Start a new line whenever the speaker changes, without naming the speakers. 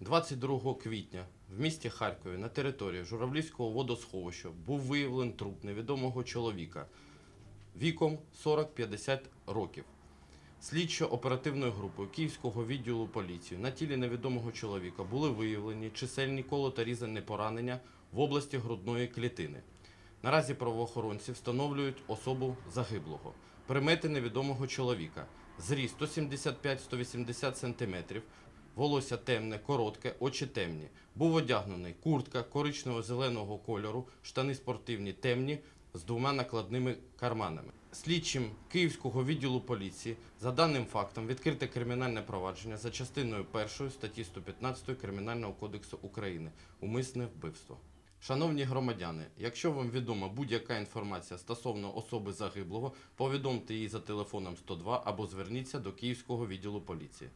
22 квітня в місті Харкові на території Журавлівського водосховища був виявлений труп невідомого чоловіка віком 40-50 років. Слідчо-оперативною групою Київського відділу поліції на тілі невідомого чоловіка були виявлені чисельні колото різані поранення в області грудної клітини. Наразі правоохоронці встановлюють особу загиблого. Примети невідомого чоловіка. Зріст 175-180 см, волосся темне, коротке, очі темні. Був одягнений куртка коричнево-зеленого кольору, штани спортивні темні з двома накладними карманами. Слідчим Київського відділу поліції за даним фактом відкрите кримінальне провадження за частиною 1 статті 115 Кримінального кодексу України умисне вбивство. Шановні громадяни, якщо вам відома будь-яка інформація стосовно особи загиблого, повідомте її за телефоном 102 або зверніться до Київського відділу поліції.